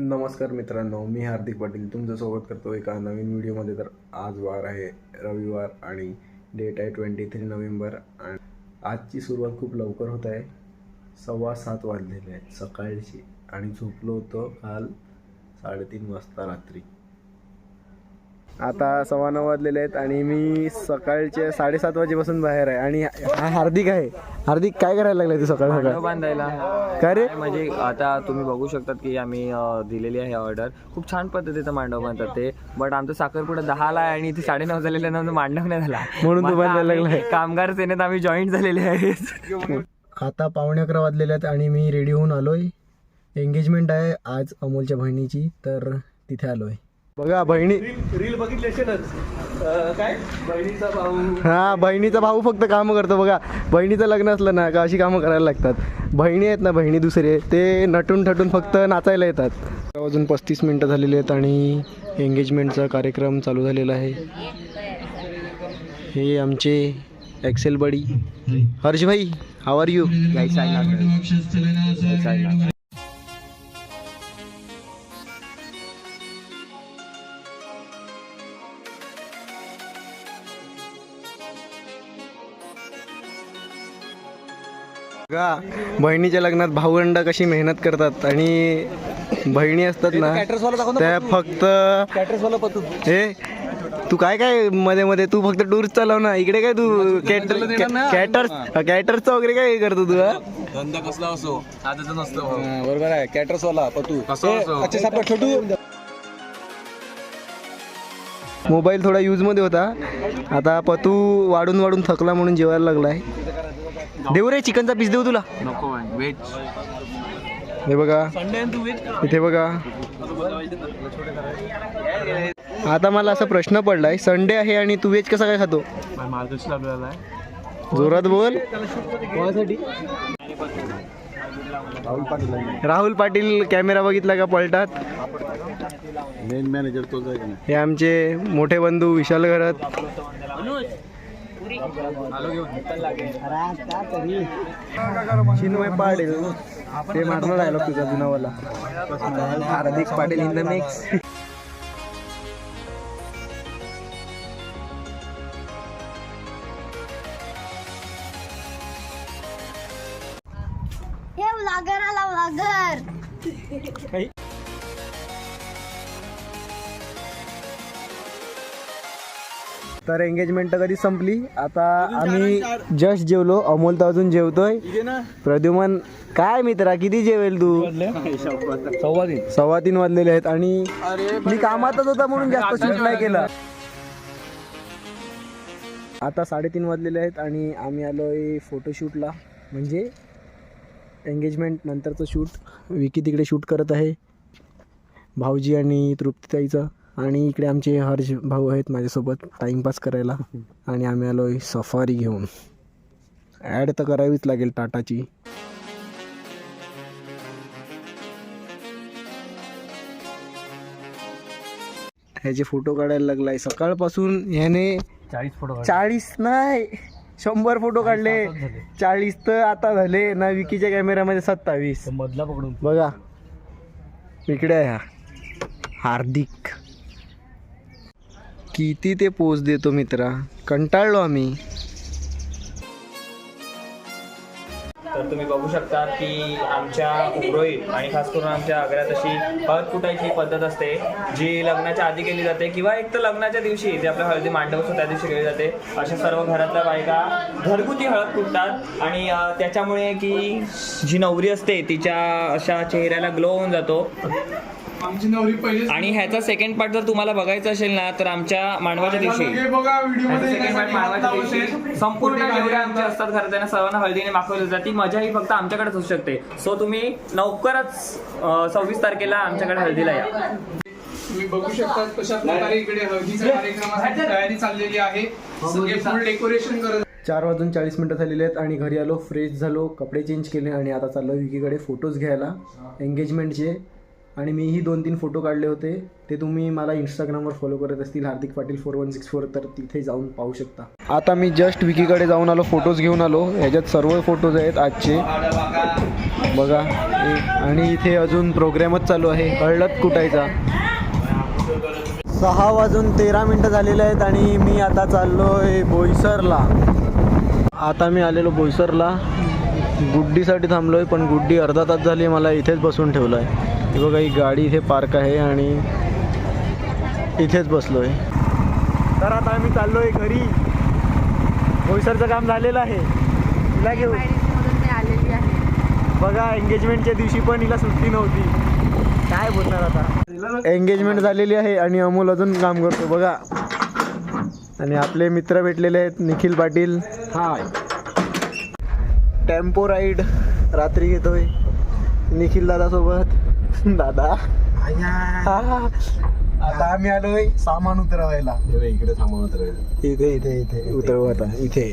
नमस्कार मित्रांनो मी हार्दिक पाटील. तुमच्यासोबत करतो एका नवीन व्हिडिओमध्ये. तर आज वार आहे रविवार आणि डेट आहे ट्वेंटी थ्री नोव्हेंबर आणि आजची सुरुवात खूप लवकर होत आहे. सव्वा सात वाजलेले आहेत सकाळची. आणि झोपलो होतो काल साडेतीन वाजता रात्री. आता सव्वा नऊ वाजलेले आहेत आणि मी सकाळचे साडेसात वाजेपासून बाहेर आहे. आणि हा हार्दिक आहे. हार्दिक काय करायला लागलाय तू सकाळ सकाळ? बांधायला. काय रे? म्हणजे आता तुम्ही बघू शकतात की आम्ही दिलेली आहे ऑर्डर खूप छान पद्धतीचं मांडव बांधतात ते. बट आमचं साखरपुडा दहाला आहे आणि इथे साडेनऊ झालेल्या नंतर मांडव नाही झाला म्हणून तू बांधायला लागलाय. कामगार सेनेत आम्ही जॉईन झालेले आहेत. आता पावणे अकरा वाजलेले आहेत आणि मी रेडी होऊन आलोय. एंगेजमेंट आहे आज अमोलच्या बहिणीची तर तिथे आलोय. बघा बहिणी. रील बघितली असेलच काय? बहिणीचा भाऊ. हा बहिणीचा भाऊ फक्त कामं करतो बघा. बहिणीचं लग्न असलं ना का अशी कामं करायला लागतात. बहिणी आहेत ना बहिणी दुसरे. ते नटून ठटून फक्त नाचायला येतात. अजून पस्तीस मिनटं झालेली आहेत आणि एंगेजमेंटचा कार्यक्रम चालू झालेला आहे. हे आमचे एक्सेल बडी हर्ष भाई हाव आर यू बघा बहिणीच्या लग्नात भावंड कशी मेहनत करतात आणि बहिणी असतात ना त्या फक्त हे तू काय काय मध्ये मध्ये तू फक्त टूर चालव ना इकडे काय तू कॅटर कॅटर्स कॅटर्सचं वगैरे काय करतो तू हा? धंदा कसला असो आजच नसतो बरोबर आहे. कॅटरसवाला पतू. अच्छे सापड छोटू. मोबाईल थोडा यूजमध्ये होता. आता पतू वाढून वाढून थकला म्हणून जेवायला लागलाय. देऊ रे चिकनचा पीस देऊ तुला. नको वेज हे बघा. इथे बघा. आता मला असा प्रश्न पडलाय संडे आहे आणि तू व्हेज कसा काय खातो? मार्गदर्शन लागलेला आहे. जोरात बोल. राहुल पाटील कॅमेरा बघितला का पलटात? मेन मॅनेजर हे आमचे मोठे बंधू विशाल घरत. चिन्मय पाटील ते मारणार डायलॉग तुझा जुनावाला Hardik Patil in the mix हे व्लॉगर आला व्लॉगर. तर एंगेजमेंट तर कधी संपली? आता आम्ही जस्ट जेवलो अमोल तर अजून जेवतोय. प्रद्युमन काय मित्रा किती जेवेल तू? सव्वा दिन सव्वा तीन वाजलेले आहेत आणि मी कामातच होता म्हणून जास्त शूट नाही केलं. आता साडेतीन वाजलेले आहेत आणि आम्ही आलोय फोटोशूटला म्हणजे एंगेजमेंट नंतरचं शूट विकी तिकडे शूट करत आहे. भाऊजी आणि तृप्तीताईचं. आणि इकडे आमचे हर्ष भाऊ आहेत माझ्यासोबत टाईमपास करायला. आणि आम्ही आलोय सफारी घेऊन. ॲड तर करावीच लागेल टाटाची. ह्याचे फोटो काढायला लागलाय. सकाळपासून ह्याने चाळीस फोटो चाळीस नाही शंभर फोटो काढले. चाळीस तर आता झाले. ना विकीच्या कॅमेऱ्यामध्ये सत्तावीस. मधला पकडून. बघा. इकडे आहे हा. हार्दिक. किती ते पोच देतो मित्रा? कंटाळलो आम्ही. तर तुम्ही बघू शकता की आमच्या उरोईत आणि खास करून आमच्या आग्र्यात अशी हळद कुटायची पद्धत असते जी लग्नाच्या आधी केली जाते किंवा एक तर लग्नाच्या दिवशी जे आपल्या हळदी मांडव असतो त्या दिवशी केली जाते. अशा सर्व घरातल्या बायका घरगुती हळद कुटतात आणि त्याच्यामुळे की जी नवरी असते तिच्या अशा चेहऱ्याला ग्लो होऊन जातो. आमची नवरी पहिली आणि ह्याचा सेकंड पार्ट जर तुम्हाला बघायचा असेल ना तर आमच्या मांडवाच्या दिवशी. बघा व्हिडिओ मांडवाच्या दिवशी. संपूर्ण असतात घरात त्यांना सर्वांना हळदीने माखवली जाते. ती मजा ही फक्त आमच्याकडेच होऊ शकते. सो तुम्ही लवकरच सव्वीस तारखेला आमच्याकडे हळदीला या. तुम्ही बघू शकता कशा प्रकारे इकडे हळदीच्या कार्यक्रमासाठी तयारी चाललेली आहे. सगळे फुल डेकोरेशन करत चार वाजून चाळीस मिनटं झालेली आहेत आणि घरी आलो फ्रेश झालो कपडे चेंज केले आणि आता चाललो विकीकडे फोटोज घ्यायला. एंगेजमेंटचे आणि मीही दोन तीन फोटो काढले होते. ते तुम्ही मला इंस्टाग्रामवर फॉलो करत असतील Hardik Patil four one six four तर तिथे जाऊन पाहू शकता. आता मी जस्ट विकीकडे जाऊन आलो फोटोज घेऊन आलो. ह्याच्यात सर्व फोटोज आहेत आजचे. बघा आणि इथे अजून प्रोग्रामच चालू आहे. हळद कुटायचा सहा वाजून तेरा मिनटं झालेले आहेत आणि मी आता चाललो आहे बोईसरला. आता मी आलेलो बोईसरला. गुड्डीसाठी थांबलो आहे पण गुड्डी अर्धा तास झाली मला इथेच बसून ठेवलं आहे ही बघा ही गाडी इथे पार्क आहे आणि इथेच बसलो आहे तर आता आम्ही चाललोय घरी. बोईसरचं काम झालेलं आहे. तिला घेऊ. बघा एंगेजमेंटच्या दिवशी पण हिला सुट्टी नव्हती. काय बोलणार आता? एंगेजमेंट झालेली आहे आणि अमोल अजून काम करतो बघा. आणि आपले मित्र भेटलेले आहेत Nikhil Patil. Hi. Tempo ride रात्री घेतोय निखिल दादा सोबत दादा. हा. आता आम्ही आलोय सामान उतरवायला. इकडे थांबून उतरायचं इथे इथे इथे. उतरवू आता इथे.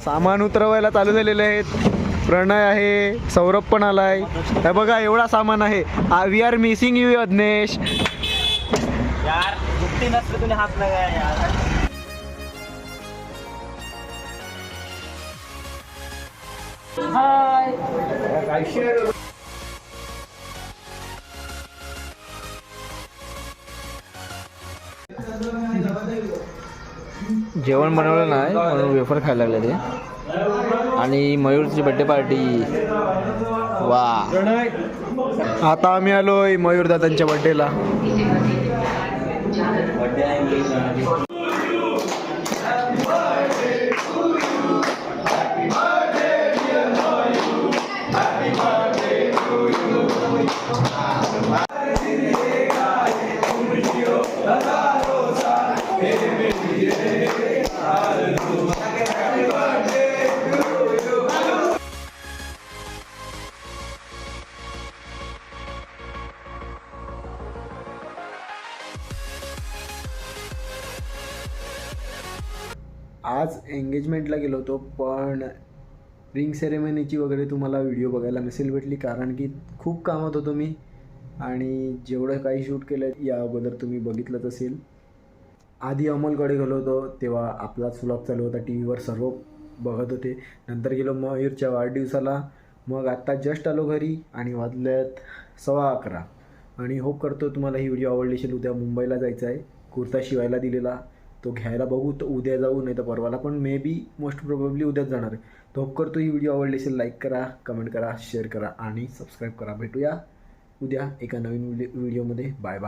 सामान. उतरवायला चालू झालेले आहेत. प्रणय आहे सौरभ पण आलाय. हे बघा एवढा सामान आहे. We are missing you Adnyesh जेवण बनवलं नाही म्हणून वेफर खायला लागले ते. आणि मयूरची बड्डे पार्टी वा. आता आम्ही आलोय मयूर दादांच्या बर्थडेला आज एंगेजमेंटला गेलो होतो पण रिंग सेरेमनीची वगैरे तुम्हाला व्हिडिओ बघायला नसेल भेटली कारण की खूप कामात होतो मी. आणि जेवढं काही शूट केलं या अगोदर तुम्ही बघितलंच असेल. आधी अमोलकडे गेलो होतो तेव्हा आपलाच व्लॉग चालू होता टी व्हीवर सर्व बघत होते. नंतर गेलो मयूरच्या वाढदिवसाला. मग आत्ता जस्ट आलो घरी आणि वाजल्यात सव्वा अकरा. आणि होप करतो तुम्हाला ही व्हिडिओ आवडली असेल उद्या मुंबईला जायचं आहे. कुर्ता शिवायला दिलेला. तो घ्यायला बघू तर उद्या जाऊ नाही तर परवाला. पण मे बी मोस्ट प्रोबेबली उद्याच जाणार आहे. तर होप करतो ही व्हिडिओ आवडली असेल लाईक करा कमेंट करा शेअर करा आणि सबस्क्राईब करा. भेटूया उद्या एका नवीन व्हिडिओमध्ये. Bye bye